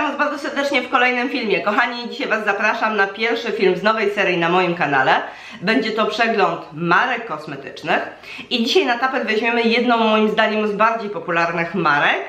witam Was bardzo serdecznie w kolejnym filmie. Kochani, dzisiaj Was zapraszam na pierwszy film z nowej serii na moim kanale. Będzie to przegląd marek kosmetycznych. I dzisiaj na tapet weźmiemy jedną moim zdaniem z bardziej popularnych marek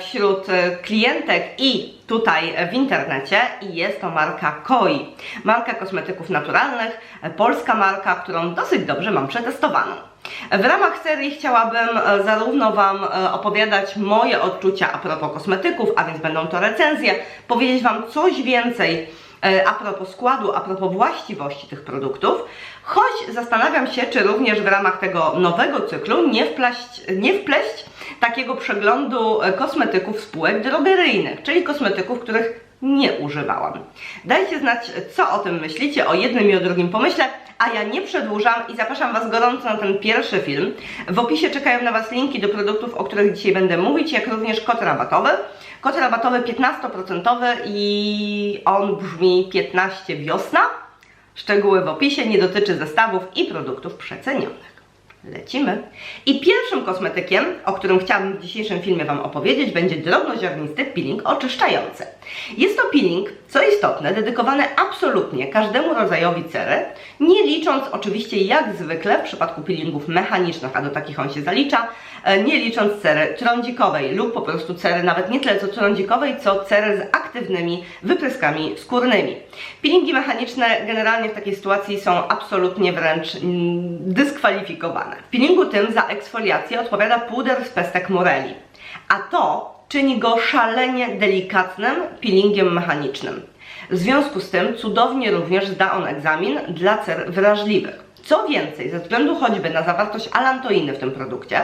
wśród e, klientek i tutaj w internecie i jest to marka Koi. Marka kosmetyków naturalnych, e, polska marka, którą dosyć dobrze mam przetestowaną. W ramach serii chciałabym e, zarówno Wam e, opowiadać moje odczucia a propos kosmetyków, a więc będą to recenzje, powiedzieć Wam coś więcej e, a propos składu, a propos właściwości tych produktów, choć zastanawiam się, czy również w ramach tego nowego cyklu nie wpleść, nie wpleść takiego przeglądu e, kosmetyków spółek drogeryjnych, czyli kosmetyków, których nie używałam. Dajcie znać, co o tym myślicie, o jednym i o drugim pomyśle, a ja nie przedłużam i zapraszam Was gorąco na ten pierwszy film. W opisie czekają na Was linki do produktów, o których dzisiaj będę mówić, jak również kod rabatowy. Kod rabatowy 15% i on brzmi 15 wiosna. Szczegóły w opisie, nie dotyczy zestawów i produktów przecenionych. Lecimy. I pierwszym kosmetykiem, o którym chciałabym w dzisiejszym filmie Wam opowiedzieć, będzie drobnoziarnisty peeling oczyszczający. Jest to peeling, co istotne, dedykowany absolutnie każdemu rodzajowi cery, nie licząc oczywiście jak zwykle w przypadku peelingów mechanicznych, a do takich on się zalicza, e, nie licząc cery trądzikowej lub po prostu cery nawet nie tyle co trądzikowej, co cery z aktywnymi wypryskami skórnymi. Peelingi mechaniczne generalnie w takiej sytuacji są absolutnie wręcz mm, dyskwalifikowane. W peelingu tym za eksfoliację odpowiada puder z pestek moreli, a to czyni go szalenie delikatnym peelingiem mechanicznym. W związku z tym cudownie również zda on egzamin dla cer wrażliwych. Co więcej, ze względu choćby na zawartość alantoiny w tym produkcie,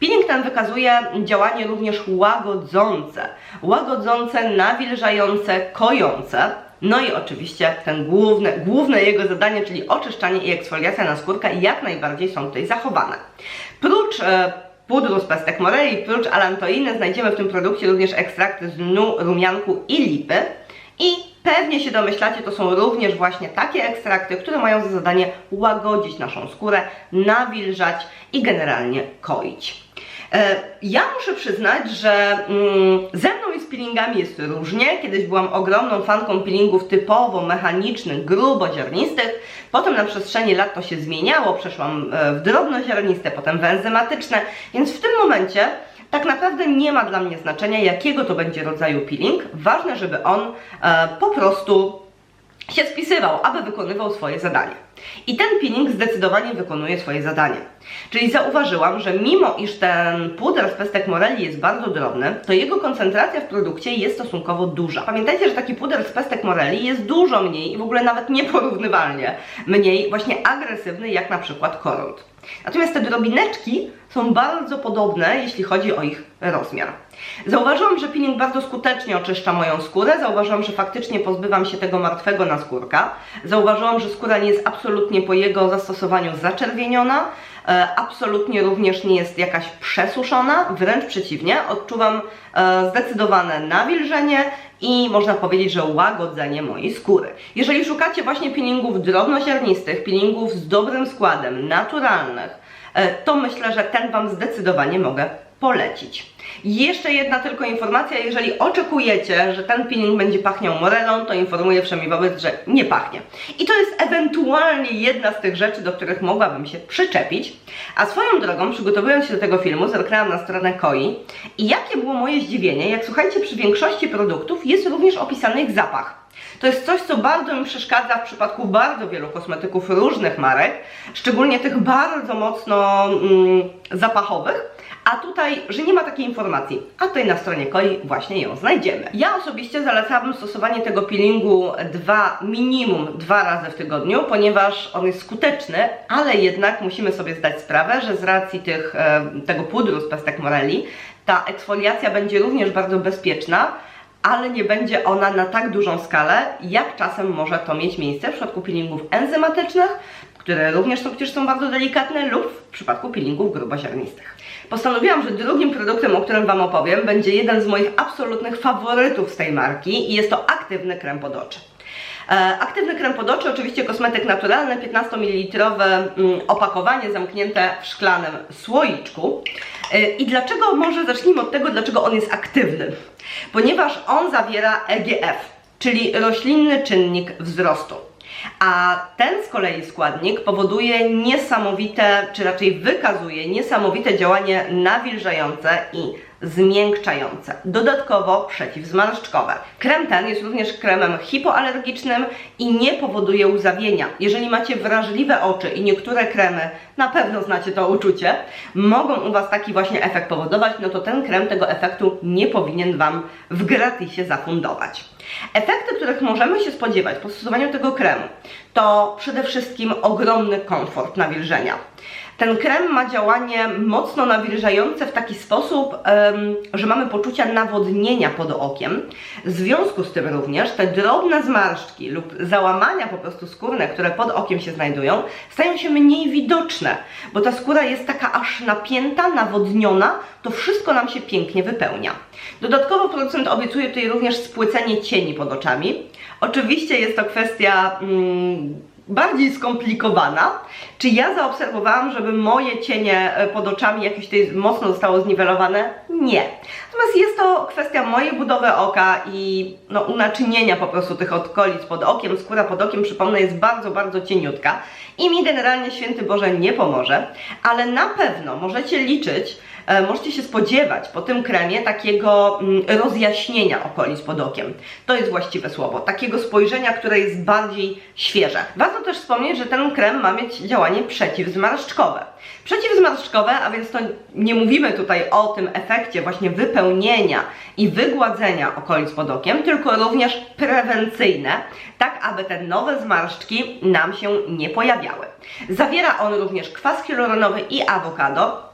peeling ten wykazuje działanie również łagodzące, łagodzące, nawilżające, kojące, no i oczywiście ten główne, główne jego zadanie, czyli oczyszczanie i eksfoliacja na skórkę jak najbardziej są tutaj zachowane. Prócz e, pudru z pestek moreli, prócz alantoiny znajdziemy w tym produkcie również ekstrakty z lnu, rumianku i lipy i pewnie się domyślacie, to są również właśnie takie ekstrakty, które mają za zadanie łagodzić naszą skórę, nawilżać i generalnie koić. E, Ja muszę przyznać, że mm, ze mną i z peelingami jest różnie. Kiedyś byłam ogromną fanką peelingów typowo mechanicznych, gruboziarnistych. Potem na przestrzeni lat to się zmieniało. Przeszłam e, w drobnoziarniste, potem w enzymatyczne. Więc w tym momencie tak naprawdę nie ma dla mnie znaczenia, jakiego to będzie rodzaju peeling. Ważne, żeby on e, po prostu się spisywał, aby wykonywał swoje zadanie. I ten peeling zdecydowanie wykonuje swoje zadanie. Czyli zauważyłam, że mimo iż ten puder z pestek moreli jest bardzo drobny, to jego koncentracja w produkcie jest stosunkowo duża. Pamiętajcie, że taki puder z pestek moreli jest dużo mniej i w ogóle nawet nieporównywalnie mniej właśnie agresywny jak na przykład korund. Natomiast te drobineczki są bardzo podobne, jeśli chodzi o ich rozmiar. Zauważyłam, że peeling bardzo skutecznie oczyszcza moją skórę, zauważyłam, że faktycznie pozbywam się tego martwego naskórka, zauważyłam, że skóra nie jest absolutnie po jego zastosowaniu zaczerwieniona, absolutnie również nie jest jakaś przesuszona, wręcz przeciwnie, odczuwam e, zdecydowane nawilżenie i można powiedzieć, że łagodzenie mojej skóry. Jeżeli szukacie właśnie peelingów drobnoziarnistych, peelingów z dobrym składem, naturalnych, e, to myślę, że ten Wam zdecydowanie mogę polecić. Jeszcze jedna tylko informacja, jeżeli oczekujecie, że ten peeling będzie pachniał morelą, to informuję wszemi wobec, że nie pachnie. I to jest ewentualnie jedna z tych rzeczy, do których mogłabym się przyczepić. A swoją drogą, przygotowując się do tego filmu, zerknęłam na stronę Koi i jakie było moje zdziwienie, jak słuchajcie, przy większości produktów jest również opisany ich zapach. To jest coś, co bardzo mi przeszkadza w przypadku bardzo wielu kosmetyków różnych marek, szczególnie tych bardzo mocno mm, zapachowych. A tutaj, że nie ma takiej informacji, a tutaj na stronie Koi właśnie ją znajdziemy. Ja osobiście zalecałabym stosowanie tego peelingu dwa, minimum dwa razy w tygodniu, ponieważ on jest skuteczny, ale jednak musimy sobie zdać sprawę, że z racji tych, e, tego pudru z pestek moreli, ta eksfoliacja będzie również bardzo bezpieczna, ale nie będzie ona na tak dużą skalę, jak czasem może to mieć miejsce w przypadku peelingów enzymatycznych, które również są, przecież są bardzo delikatne, lub w przypadku peelingów gruboziarnistych. Postanowiłam, że drugim produktem, o którym Wam opowiem, będzie jeden z moich absolutnych faworytów z tej marki i jest to aktywny krem pod oczy. E, aktywny krem pod oczy, oczywiście kosmetyk naturalny, 15 ml mm, opakowanie zamknięte w szklanym słoiczku. E, I dlaczego, może zacznijmy od tego, dlaczego on jest aktywny. Ponieważ on zawiera EGF, czyli roślinny czynnik wzrostu. A ten z kolei składnik powoduje niesamowite, czy raczej wykazuje niesamowite działanie nawilżające i zmiękczające, dodatkowo przeciwzmarszczkowe. Krem ten jest również kremem hipoalergicznym i nie powoduje łzawienia. Jeżeli macie wrażliwe oczy i niektóre kremy, na pewno znacie to uczucie, mogą u Was taki właśnie efekt powodować, no to ten krem tego efektu nie powinien Wam w gratisie zafundować. Efekty, których możemy się spodziewać po stosowaniu tego kremu, to przede wszystkim ogromny komfort nawilżenia. Ten krem ma działanie mocno nawilżające w taki sposób, że mamy poczucia nawodnienia pod okiem. W związku z tym również te drobne zmarszczki lub załamania po prostu skórne, które pod okiem się znajdują, stają się mniej widoczne, bo ta skóra jest taka aż napięta, nawodniona, to wszystko nam się pięknie wypełnia. Dodatkowo producent obiecuje tutaj również spłycenie cieni pod oczami. Oczywiście jest to kwestia mm, bardziej skomplikowana. Czy ja zaobserwowałam, żeby moje cienie e, pod oczami jakieś tutaj mocno zostało zniwelowane? Nie. Natomiast jest to kwestia mojej budowy oka i no, unaczynienia po prostu tych okolic pod okiem. Skóra pod okiem, przypomnę, jest bardzo, bardzo cieniutka i mi generalnie święty Boże nie pomoże, ale na pewno możecie liczyć, możecie się spodziewać po tym kremie takiego mm, rozjaśnienia okolic pod okiem. To jest właściwe słowo. Takiego spojrzenia, które jest bardziej świeże. Warto też wspomnieć, że ten krem ma mieć działanie przeciwzmarszczkowe. Przeciwzmarszczkowe, a więc to nie mówimy tutaj o tym efekcie właśnie wypełnienia i wygładzenia okolic pod okiem, tylko również prewencyjne, tak aby te nowe zmarszczki nam się nie pojawiały. Zawiera on również kwas hialuronowy i awokado,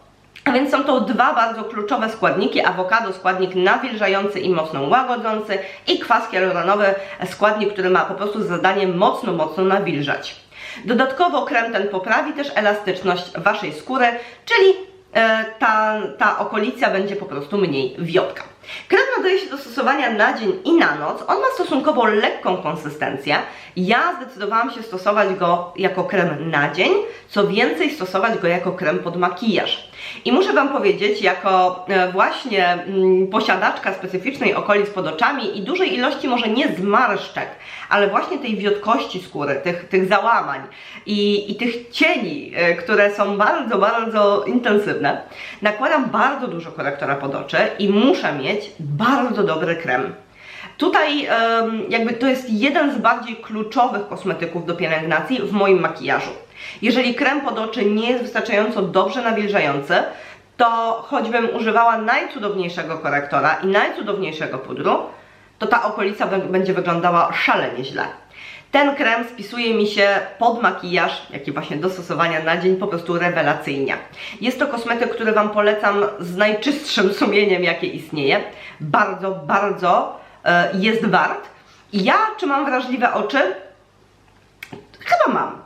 a więc są to dwa bardzo kluczowe składniki. Awokado, składnik nawilżający i mocno łagodzący i kwas hialuronowy, składnik, który ma po prostu zadanie mocno, mocno nawilżać. Dodatkowo krem ten poprawi też elastyczność Waszej skóry, czyli e, ta, ta okolica będzie po prostu mniej wiotka. Krem nadaje się do stosowania na dzień i na noc. On ma stosunkowo lekką konsystencję. Ja zdecydowałam się stosować go jako krem na dzień, co więcej stosować go jako krem pod makijaż. I muszę Wam powiedzieć, jako e, właśnie mm, posiadaczka specyficznej okolic pod oczami i dużej ilości może nie zmarszczek, ale właśnie tej wiotkości skóry, tych, tych załamań i, i tych cieni, e, które są bardzo, bardzo intensywne, nakładam bardzo dużo korektora pod oczy i muszę mieć bardzo dobry krem. Tutaj jakby to jest jeden z bardziej kluczowych kosmetyków do pielęgnacji w moim makijażu. Jeżeli krem pod oczy nie jest wystarczająco dobrze nawilżający, to choćbym używała najcudowniejszego korektora i najcudowniejszego pudru, to ta okolica będzie wyglądała szalenie źle. Ten krem spisuje mi się pod makijaż, jak i właśnie do stosowania na dzień po prostu rewelacyjnie. Jest to kosmetyk, który Wam polecam z najczystszym sumieniem, jakie istnieje. Bardzo, bardzo e, jest wart. I ja, czy mam wrażliwe oczy? Chyba mam.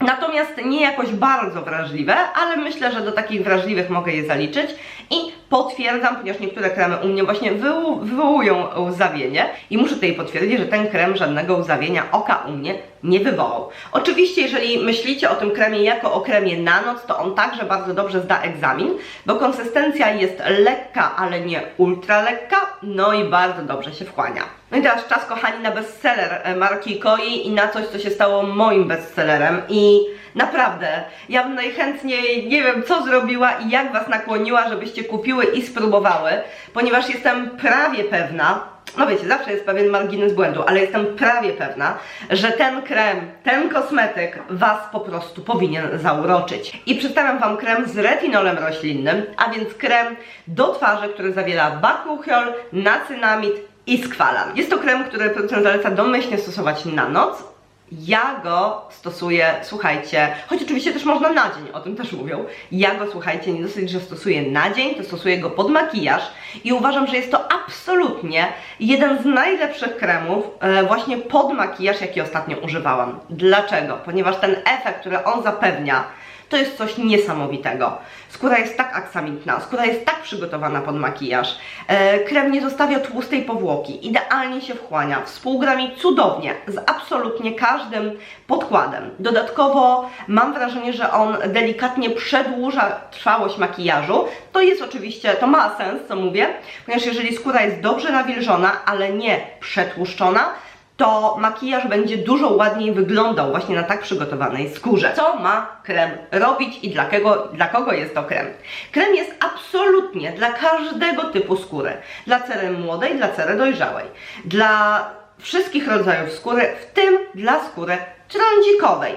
Natomiast nie jakoś bardzo wrażliwe, ale myślę, że do takich wrażliwych mogę je zaliczyć. I potwierdzam, ponieważ niektóre kremy u mnie właśnie wywołują łzawienie i muszę tutaj potwierdzić, że ten krem żadnego łzawienia oka u mnie nie wywołał. Oczywiście, jeżeli myślicie o tym kremie jako o kremie na noc, to on także bardzo dobrze zda egzamin, bo konsystencja jest lekka, ale nie ultra lekka, no i bardzo dobrze się wchłania. No i teraz czas, kochani, na bestseller e, marki Koi i na coś, co się stało moim bestsellerem i naprawdę, ja bym najchętniej nie wiem, co zrobiła i jak Was nakłoniła, żebyście kupiły i spróbowały, ponieważ jestem prawie pewna, no wiecie, zawsze jest pewien margines błędu, ale jestem prawie pewna, że ten krem, ten kosmetyk Was po prostu powinien zauroczyć. I przedstawiam Wam krem z retinolem roślinnym, a więc krem do twarzy, który zawiera bakuchiol, nacynamid i skwalan. Jest to krem, który producent zaleca domyślnie stosować na noc, ja go stosuję, słuchajcie, choć oczywiście też można na dzień, o tym też mówią. Ja go, słuchajcie, nie dosyć, że stosuję na dzień, to stosuję go pod makijaż i uważam, że jest to absolutnie jeden z najlepszych kremów e, właśnie pod makijaż, jaki ostatnio używałam. Dlaczego? Ponieważ ten efekt, który on zapewnia, to jest coś niesamowitego. Skóra jest tak aksamitna, skóra jest tak przygotowana pod makijaż. E, krem nie zostawia tłustej powłoki, idealnie się wchłania, współgra mi cudownie z absolutnie każdym podkładem. Dodatkowo mam wrażenie, że on delikatnie przedłuża trwałość makijażu. To jest oczywiście, to ma sens, co mówię, ponieważ jeżeli skóra jest dobrze nawilżona, ale nie przetłuszczona, to makijaż będzie dużo ładniej wyglądał właśnie na tak przygotowanej skórze. Co ma krem robić i dla kogo, dla kogo jest to krem? Krem jest absolutnie dla każdego typu skóry. Dla cery młodej, dla cery dojrzałej. Dla wszystkich rodzajów skóry, w tym dla skóry trądzikowej.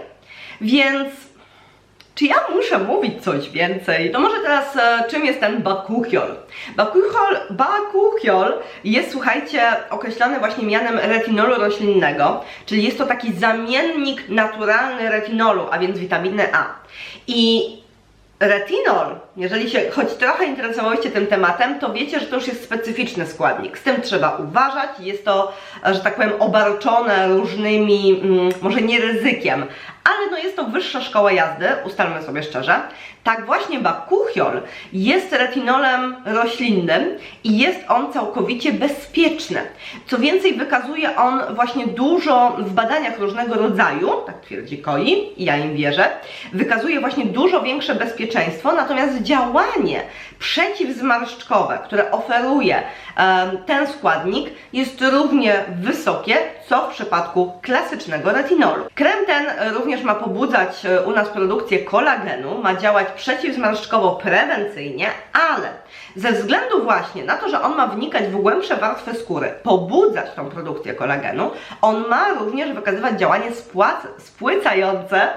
Więc czy ja muszę mówić coś więcej? To może teraz e, czym jest ten bakuchiol? Bakuchiol, bakuchiol jest, słuchajcie, określany właśnie mianem retinolu roślinnego, czyli jest to taki zamiennik naturalny retinolu, a więc witaminy A. I Retinol, jeżeli się choć trochę interesowałyście tym tematem, to wiecie, że to już jest specyficzny składnik. Z tym trzeba uważać. Jest to, że tak powiem, obarczone różnymi, mm, może nie ryzykiem, ale no jest to wyższa szkoła jazdy, ustalmy sobie szczerze. Tak właśnie bakuchiol jest retinolem roślinnym i jest on całkowicie bezpieczny. Co więcej, wykazuje on właśnie dużo w badaniach różnego rodzaju, tak twierdzi Koi i ja im wierzę, wykazuje właśnie dużo większe bezpieczeństwo, natomiast działanie przeciwzmarszczkowe, które oferuje ten składnik jest równie wysokie, co w przypadku klasycznego retinolu. Krem ten również ma pobudzać e, u nas produkcję kolagenu, ma działać przeciwzmarszczkowo prewencyjnie, ale ze względu właśnie na to, że on ma wnikać w głębsze warstwy skóry, pobudzać tą produkcję kolagenu, on ma również wykazywać działanie spłac spłycające,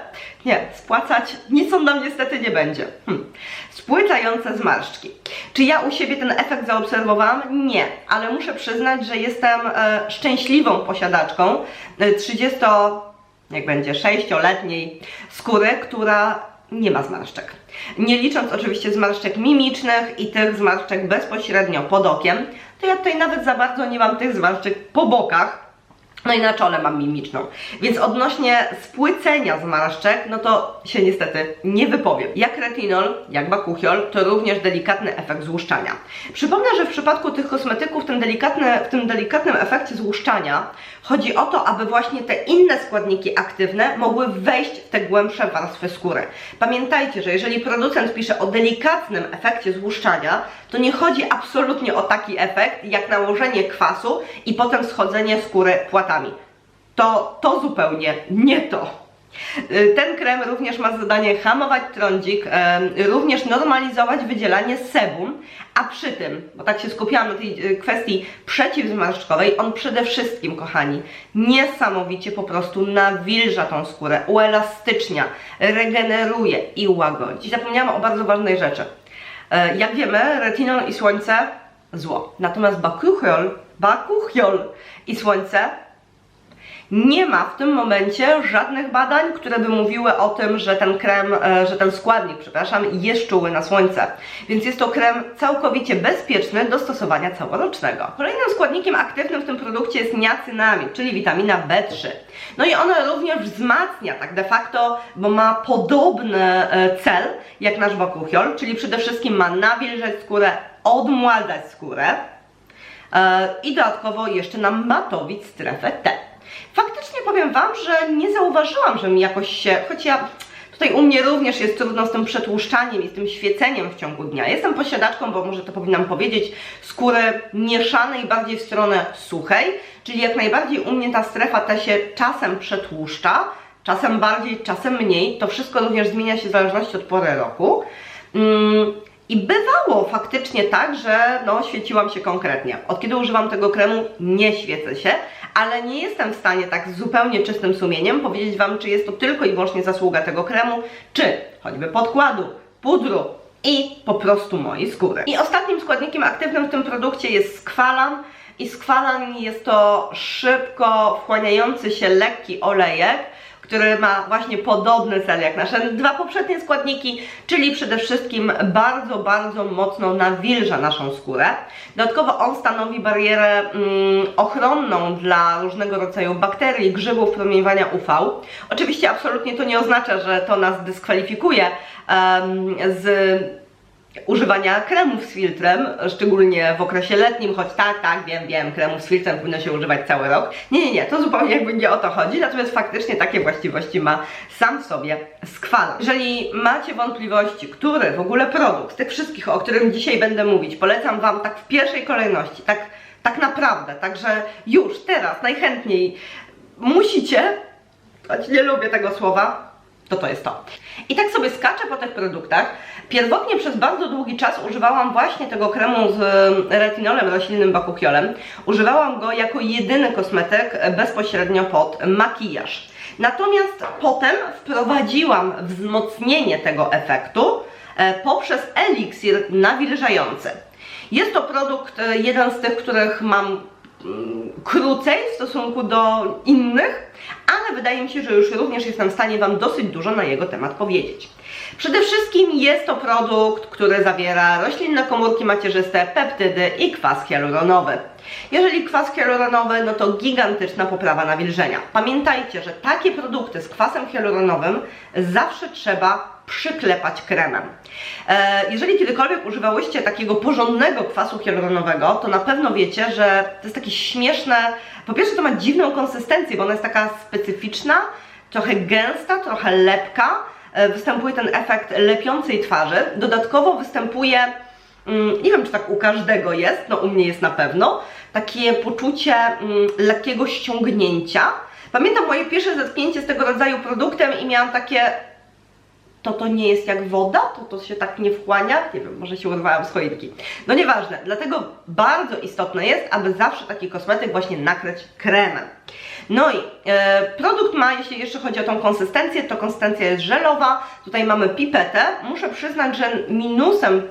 nie, spłacać, nic on nam niestety nie będzie, hm. spłycające zmarszczki. Czy ja u siebie ten efekt zaobserwowałam? Nie, ale muszę przyznać, że jestem e, szczęśliwą posiadaczką e, 30 jak będzie 6-letniej skóry, która nie ma zmarszczek. Nie licząc oczywiście zmarszczek mimicznych i tych zmarszczek bezpośrednio pod okiem, to ja tutaj nawet za bardzo nie mam tych zmarszczek po bokach, no i na czole mam mimiczną. Więc odnośnie spłycenia zmarszczek, no to się niestety nie wypowiem. Jak retinol, jak bakuchiol, to również delikatny efekt złuszczania. Przypomnę, że w przypadku tych kosmetyków ten delikatny, w tym delikatnym efekcie złuszczania chodzi o to, aby właśnie te inne składniki aktywne mogły wejść w te głębsze warstwy skóry. Pamiętajcie, że jeżeli producent pisze o delikatnym efekcie złuszczania, to nie chodzi absolutnie o taki efekt, jak nałożenie kwasu i potem schodzenie skóry płatami. To, to zupełnie nie to. Y, ten krem również ma zadanie hamować trądzik, również normalizować wydzielanie sebum, a przy tym, bo tak się skupiałam na tej y, kwestii przeciwzmarszczkowej, on przede wszystkim, kochani, niesamowicie po prostu nawilża tą skórę, uelastycznia, regeneruje i łagodzi. Zapomniałam o bardzo ważnej rzeczy. E, jak wiemy, retinol i słońce zło. Natomiast bakuchiol, bakuchiol i słońce nie ma w tym momencie żadnych badań, które by mówiły o tym, że ten krem, e, że ten składnik, przepraszam, jest czuły na słońce. Więc jest to krem całkowicie bezpieczny do stosowania całorocznego. Kolejnym składnikiem aktywnym w tym produkcie jest niacynamid, czyli witamina B3. No i ona również wzmacnia tak de facto, bo ma podobny e, cel jak nasz bakuchiol, czyli przede wszystkim ma nawilżać skórę, odmładzać skórę e, i dodatkowo jeszcze nam matowić strefę T. Faktycznie powiem Wam, że nie zauważyłam, że mi jakoś się, choć ja Tutaj u mnie również jest trudno z tym przetłuszczaniem i z tym świeceniem w ciągu dnia. Jestem posiadaczką, bo może to powinnam powiedzieć, skóry mieszanej bardziej w stronę suchej, czyli jak najbardziej u mnie ta strefa ta się czasem przetłuszcza, czasem bardziej, czasem mniej. To wszystko również zmienia się w zależności od pory roku. Mm, i bywało faktycznie tak, że no, świeciłam się konkretnie. Od kiedy używam tego kremu, nie świecę się, ale nie jestem w stanie tak zupełnie czystym sumieniem powiedzieć Wam, czy jest to tylko i wyłącznie zasługa tego kremu, czy choćby podkładu, pudru i po prostu mojej skóry. I ostatnim składnikiem aktywnym w tym produkcie jest skwalan. I skwalan jest to szybko wchłaniający się lekki olejek, który ma właśnie podobny cel jak nasze dwa poprzednie składniki, czyli przede wszystkim bardzo, bardzo mocno nawilża naszą skórę. Dodatkowo on stanowi barierę mm, ochronną dla różnego rodzaju bakterii, grzybów, promieniowania UV. Oczywiście absolutnie to nie oznacza, że to nas dyskwalifikuje em, z używania kremów z filtrem, szczególnie w okresie letnim, choć tak, tak, wiem, wiem, kremów z filtrem powinno się używać cały rok. Nie, nie, nie, to zupełnie jakby nie o to chodzi, natomiast faktycznie takie właściwości ma sam w sobie skwal. Jeżeli macie wątpliwości, który w ogóle produkt z tych wszystkich, o którym dzisiaj będę mówić, polecam Wam tak w pierwszej kolejności, tak, tak naprawdę, także już, teraz, najchętniej musicie, choć nie lubię tego słowa, to to jest to. I tak sobie skaczę po tych produktach. Pierwotnie przez bardzo długi czas używałam właśnie tego kremu z e, retinolem roślinnym bakuchiolem. Używałam go jako jedyny kosmetyk bezpośrednio pod makijaż. Natomiast potem wprowadziłam wzmocnienie tego efektu e, poprzez eliksir nawilżający. Jest to produkt, e, jeden z tych, których mam mm, krócej w stosunku do innych, ale wydaje mi się, że już również jestem w stanie Wam dosyć dużo na jego temat powiedzieć. Przede wszystkim jest to produkt, który zawiera roślinne komórki macierzyste, peptydy i kwas hialuronowy. Jeżeli kwas hialuronowy, no to gigantyczna poprawa nawilżenia. Pamiętajcie, że takie produkty z kwasem hialuronowym zawsze trzeba przyklepać kremem. E, jeżeli kiedykolwiek używałyście takiego porządnego kwasu hialuronowego, to na pewno wiecie, że to jest takie śmieszne. Po pierwsze, to ma dziwną konsystencję, bo ona jest taka specyficzna, trochę gęsta, trochę lepka. E, występuje ten efekt lepiącej twarzy. Dodatkowo występuje, mm, nie wiem czy tak u każdego jest, no u mnie jest na pewno, takie poczucie mm, lekkiego ściągnięcia. Pamiętam moje pierwsze zetknięcie z tego rodzaju produktem i miałam takie to to nie jest jak woda, to to się tak nie wchłania, nie wiem, może się urwałam z choinki. No nieważne, dlatego bardzo istotne jest, aby zawsze taki kosmetyk właśnie nakryć kremem. No i e, produkt ma, jeśli jeszcze chodzi o tą konsystencję, to konsystencja jest żelowa, tutaj mamy pipetę. Muszę przyznać, że minusem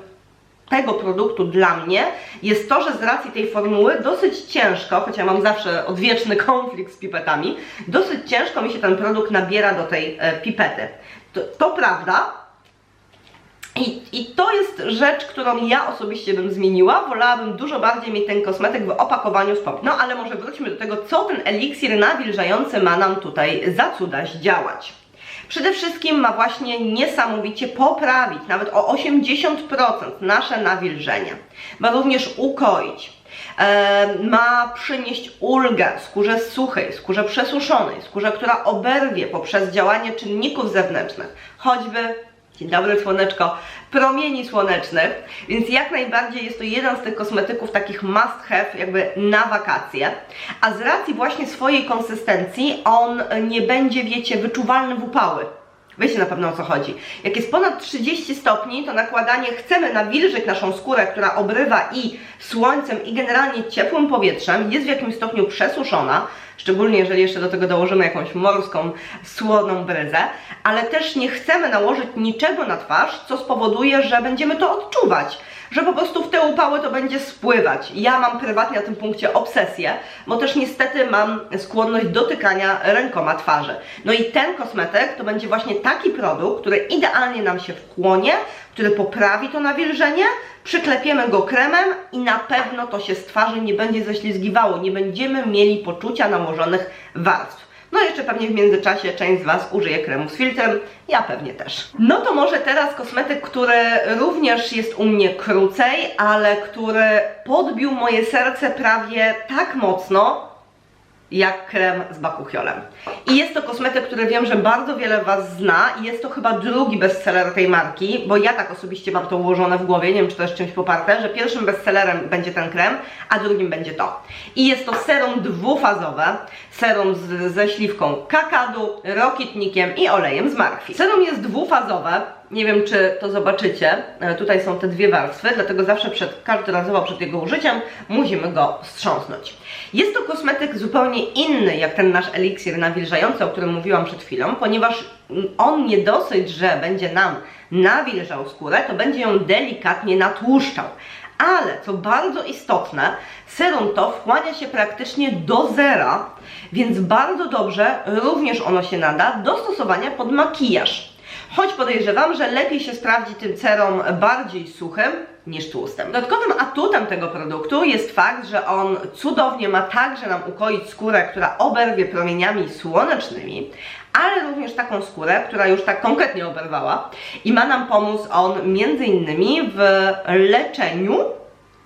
tego produktu dla mnie jest to, że z racji tej formuły dosyć ciężko, choć ja mam zawsze odwieczny konflikt z pipetami, dosyć ciężko mi się ten produkt nabiera do tej e, pipety. To, to prawda, i, to jest rzecz, którą ja osobiście bym zmieniła. Wolałabym dużo bardziej mieć ten kosmetyk w opakowaniu z No ale może wróćmy do tego, co ten eliksir nawilżający ma nam tutaj za cudaś działać. Przede wszystkim ma właśnie niesamowicie poprawić, nawet o 80% nasze nawilżenie. Ma również ukoić. E, ma przynieść ulgę skórze suchej, skórze przesuszonej, skórze, która oberwie poprzez działanie czynników zewnętrznych, choćby Dzień dobry słoneczko, promieni słonecznych, więc jak najbardziej jest to jeden z tych kosmetyków takich must have jakby na wakacje, a z racji właśnie swojej konsystencji on nie będzie, wiecie, wyczuwalny w upały. Wiecie na pewno o co chodzi. Jak jest ponad 30 stopni, to nakładanie chcemy nawilżyć naszą skórę, która obrywa i słońcem, i generalnie ciepłym powietrzem, jest w jakimś stopniu przesuszona, szczególnie jeżeli jeszcze do tego dołożymy jakąś morską, słoną bryzę, ale też nie chcemy nałożyć niczego na twarz, co spowoduje, że będziemy to odczuwać że po prostu w te upały to będzie spływać. Ja mam prywatnie na tym punkcie obsesję, bo też niestety mam skłonność dotykania rękoma twarzy. No i ten kosmetyk to będzie właśnie taki produkt, który idealnie nam się wchłonie, który poprawi to nawilżenie, przyklepiemy go kremem i na pewno to się z twarzy nie będzie ześlizgiwało, nie będziemy mieli poczucia nałożonych warstw. No jeszcze pewnie w międzyczasie część z Was użyje kremu z filtrem, ja pewnie też. No to może teraz kosmetyk, który również jest u mnie krócej, ale który podbił moje serce prawie tak mocno, jak krem z bakuchiolem. I jest to kosmetyk, który wiem, że bardzo wiele Was zna i jest to chyba drugi bestseller tej marki, bo ja tak osobiście mam to ułożone w głowie, nie wiem czy to jest czymś poparte, że pierwszym bestsellerem będzie ten krem, a drugim będzie to. I jest to serum dwufazowe, serum z, ze śliwką kakadu, rokitnikiem i olejem z markwi. Serum jest dwufazowe, nie wiem, czy to zobaczycie. E, tutaj są te dwie warstwy, dlatego zawsze przed, każdorazowo przed jego użyciem musimy go wstrząsnąć. Jest to kosmetyk zupełnie inny, jak ten nasz eliksir nawilżający, o którym mówiłam przed chwilą, ponieważ on nie dosyć, że będzie nam nawilżał skórę, to będzie ją delikatnie natłuszczał. Ale co bardzo istotne, serum to wchłania się praktycznie do zera, więc bardzo dobrze również ono się nada do stosowania pod makijaż. Choć podejrzewam, że lepiej się sprawdzi tym cerom bardziej suchym niż tłustym. Dodatkowym atutem tego produktu jest fakt, że on cudownie ma także nam ukoić skórę, która oberwie promieniami słonecznymi, ale również taką skórę, która już tak konkretnie oberwała i ma nam pomóc on między innymi w leczeniu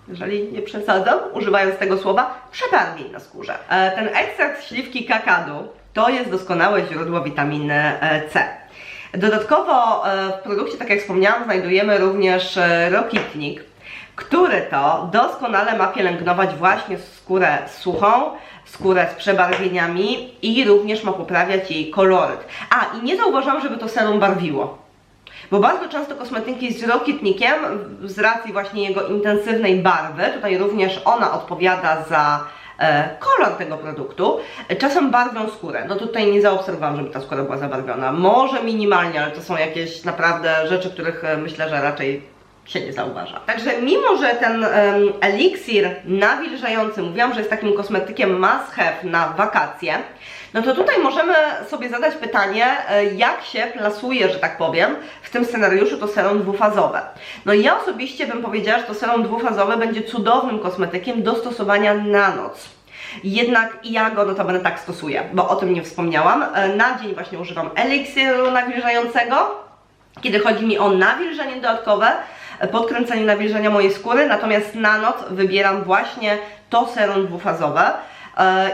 jeżeli nie przesadzam, używając tego słowa, przebarwień na skórze. E, Ten ekstrakt śliwki kakadu to jest doskonałe źródło witaminy e, C. Dodatkowo e, w produkcie, tak jak wspomniałam, znajdujemy również e, rokitnik, który to doskonale ma pielęgnować właśnie skórę suchą, skórę z przebarwieniami i również ma poprawiać jej koloryt. A, i nie zauważyłam, żeby to serum barwiło. Bo bardzo często kosmetyki z rokitnikiem, z racji właśnie jego intensywnej barwy, tutaj również ona odpowiada za kolor tego produktu, e, czasem barwią skórę. No tutaj nie zaobserwowałam, żeby ta skóra była zabarwiona. Może minimalnie, ale to są jakieś naprawdę rzeczy, których e, myślę, że raczej się nie zauważa. Także mimo, że ten em, eliksir nawilżający, mówiłam, że jest takim kosmetykiem must have na wakacje, no to tutaj możemy sobie zadać pytanie, e, jak się plasuje, że tak powiem, w tym scenariuszu to serum dwufazowe. No i ja osobiście bym powiedziała, że to serum dwufazowe będzie cudownym kosmetykiem do stosowania na noc. Jednak ja go notabene tak stosuję, bo o tym nie wspomniałam. E, Na dzień właśnie używam eliksiru nawilżającego, kiedy chodzi mi o nawilżenie dodatkowe, e, podkręcenie nawilżenia mojej skóry, natomiast na noc wybieram właśnie to serum dwufazowe.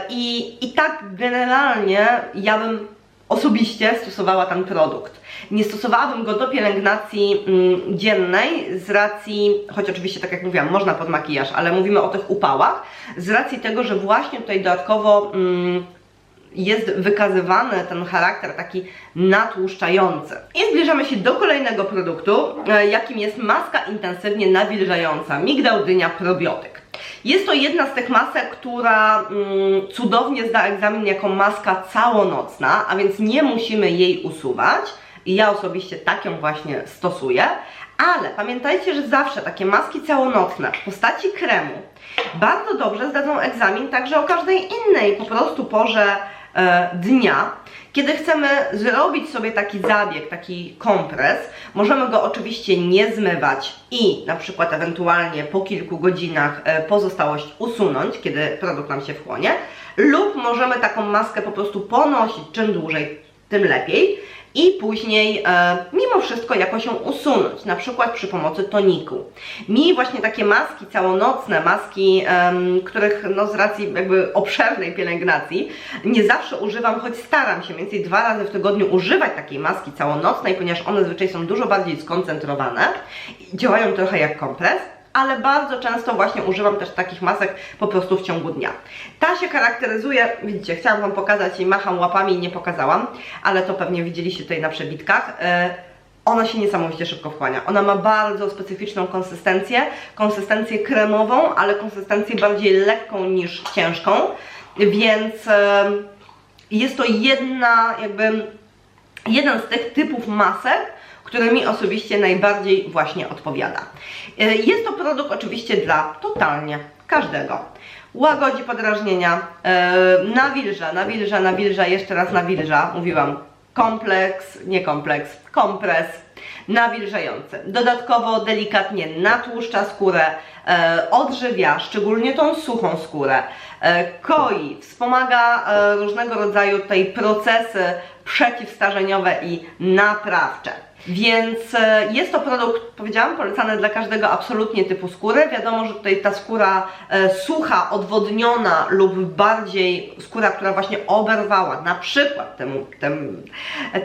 I, I tak generalnie ja bym osobiście stosowała ten produkt. Nie stosowałabym go do pielęgnacji mm, dziennej z racji, choć oczywiście tak jak mówiłam, można pod makijaż, ale mówimy o tych upałach, z racji tego, że właśnie tutaj dodatkowo mm, jest wykazywany ten charakter taki natłuszczający. I zbliżamy się do kolejnego produktu, e, jakim jest maska intensywnie nawilżająca Migdał Dynia Probiotyk. Jest to jedna z tych masek, która mm, cudownie zda egzamin jako maska całonocna, a więc nie musimy jej usuwać. Ja osobiście tak ją właśnie stosuję. Ale pamiętajcie, że zawsze takie maski całonocne w postaci kremu bardzo dobrze zdadzą egzamin także o każdej innej po prostu porze e, dnia. Kiedy chcemy zrobić sobie taki zabieg, taki kompres, możemy go oczywiście nie zmywać i na przykład ewentualnie po kilku godzinach e, pozostałość usunąć, kiedy produkt nam się wchłonie, lub możemy taką maskę po prostu ponosić czym dłużej, tym lepiej i później e, mimo wszystko jakoś ją usunąć, na przykład przy pomocy toniku. Mi właśnie takie maski całonocne, maski, em, których no z racji jakby obszernej pielęgnacji nie zawsze używam, choć staram się mniej więcej dwa razy w tygodniu używać takiej maski całonocnej, ponieważ one zazwyczaj są dużo bardziej skoncentrowane działają trochę jak kompres ale bardzo często właśnie używam też takich masek po prostu w ciągu dnia. Ta się charakteryzuje, widzicie, chciałam Wam pokazać i macham łapami i nie pokazałam, ale to pewnie widzieliście tutaj na przebitkach. E, ona się niesamowicie szybko wchłania. Ona ma bardzo specyficzną konsystencję, konsystencję kremową, ale konsystencję bardziej lekką niż ciężką, więc e, jest to jedna jakby jeden z tych typów masek, który mi osobiście najbardziej właśnie odpowiada. E, Jest to produkt oczywiście dla totalnie każdego. Łagodzi podrażnienia, e, nawilża, nawilża, nawilża, jeszcze raz nawilża, mówiłam, kompleks, nie kompleks, kompres, nawilżający. Dodatkowo delikatnie natłuszcza skórę, e, odżywia, szczególnie tą suchą skórę, e, koi, wspomaga e, różnego rodzaju tutaj procesy przeciwstarzeniowe i naprawcze. Więc e, jest to produkt, powiedziałam, polecany dla każdego absolutnie typu skóry. Wiadomo, że tutaj ta skóra e, sucha, odwodniona lub bardziej skóra, która właśnie oberwała, na przykład temu, tym,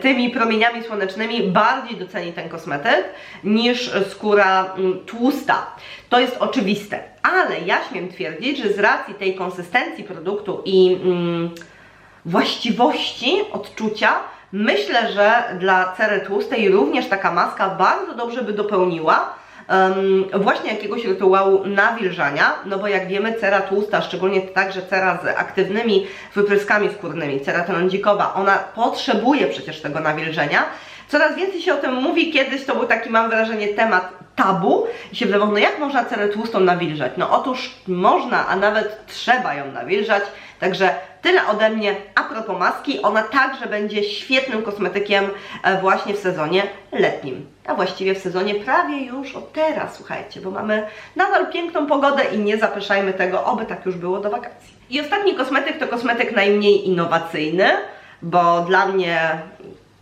tymi promieniami słonecznymi, bardziej doceni ten kosmetyk niż skóra mm, tłusta. To jest oczywiste, ale ja śmiem twierdzić, że z racji tej konsystencji produktu i mm, właściwości odczucia, myślę, że dla cery tłustej również taka maska bardzo dobrze by dopełniła em, właśnie jakiegoś rytuału nawilżania, no bo jak wiemy cera tłusta, szczególnie także cera z aktywnymi wypryskami skórnymi, cera tenondzikowa, ona potrzebuje przecież tego nawilżenia. Coraz więcej się o tym mówi, kiedyś to był taki, mam wrażenie, temat tabu i się wydawało, no jak można cerę tłustą nawilżać? No otóż można, a nawet trzeba ją nawilżać, także tyle ode mnie a propos maski, ona także będzie świetnym kosmetykiem e, właśnie w sezonie letnim, a właściwie w sezonie prawie już od teraz, słuchajcie, bo mamy nadal piękną pogodę i nie zapeszajmy tego, oby tak już było do wakacji. I ostatni kosmetyk to kosmetyk najmniej innowacyjny, bo dla mnie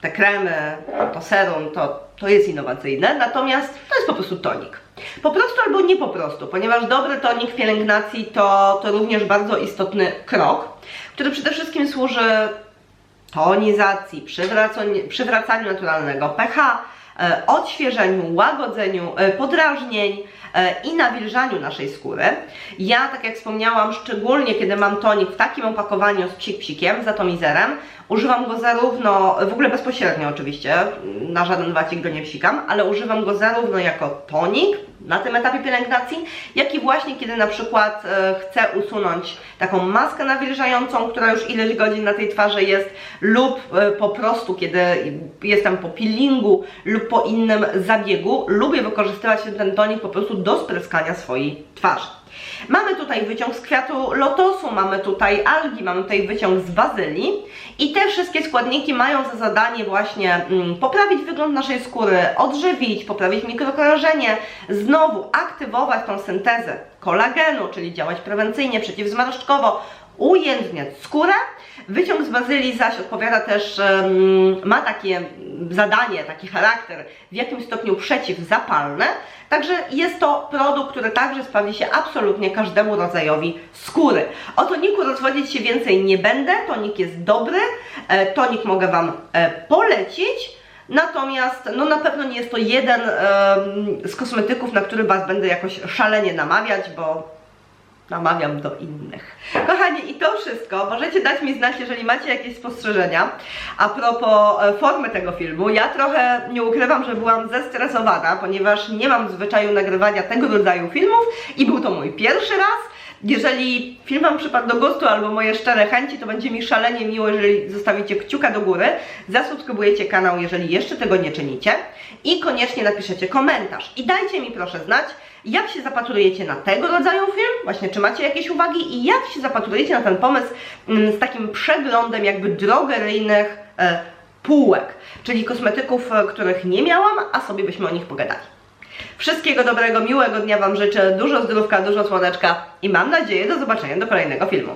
te kremy, to serum, to, to jest innowacyjne, natomiast to jest po prostu tonik. Po prostu albo nie po prostu, ponieważ dobry tonik w pielęgnacji to, to również bardzo istotny krok, który przede wszystkim służy tonizacji, przywracaniu, naturalnego pH, e, odświeżeniu, łagodzeniu e, podrażnień e, i nawilżaniu naszej skóry. Ja, tak jak wspomniałam, szczególnie kiedy mam tonik w takim opakowaniu z psik-psikiem, z atomizerem, używam go zarówno, w ogóle bezpośrednio oczywiście, na żaden wacik go nie psikam, ale używam go zarówno jako tonik na tym etapie pielęgnacji, jak i właśnie kiedy na przykład e, chcę usunąć taką maskę nawilżającą, która już ileś godzin na tej twarzy jest, lub e, po prostu kiedy jestem po peelingu lub po innym zabiegu, lubię wykorzystywać ten tonik po prostu do spryskania swojej twarzy. Mamy tutaj wyciąg z kwiatu lotosu, mamy tutaj algi, mamy tutaj wyciąg z bazylii i te wszystkie składniki mają za zadanie właśnie mm, poprawić wygląd naszej skóry, odżywić, poprawić mikrokrążenie, znowu aktywować tą syntezę kolagenu, czyli działać prewencyjnie, przeciwzmarszczkowo, ujędrniać skórę. Wyciąg z bazylii zaś odpowiada też, ma takie zadanie, taki charakter w jakimś stopniu przeciwzapalny, także jest to produkt, który także sprawdzi się absolutnie każdemu rodzajowi skóry. O toniku rozwodzić się więcej nie będę, tonik jest dobry, e, tonik mogę Wam e, polecić, Natomiast no na pewno nie jest to jeden z kosmetyków, na który Was będę jakoś szalenie namawiać, bo namawiam do innych. Kochani, i to wszystko. Możecie dać mi znać, jeżeli macie jakieś spostrzeżenia a propos e, formy tego filmu. Ja trochę nie ukrywam, że byłam zestresowana, ponieważ nie mam zwyczaju nagrywania tego rodzaju filmów i był to mój pierwszy raz. Jeżeli film Wam przypadł do gustu albo moje szczere chęci, to będzie mi szalenie miło, jeżeli zostawicie kciuka do góry, zasubskrybujecie kanał, jeżeli jeszcze tego nie czynicie i koniecznie napiszecie komentarz. I dajcie mi proszę znać, jak się zapatrujecie na tego rodzaju film, właśnie czy macie jakieś uwagi i jak się zapatrujecie na ten pomysł mm, z takim przeglądem jakby drogeryjnych e, półek, czyli kosmetyków, e, których nie miałam, a sobie byśmy o nich pogadali. Wszystkiego dobrego, miłego dnia Wam życzę, dużo zdrówka, dużo słoneczka i mam nadzieję do zobaczenia do kolejnego filmu.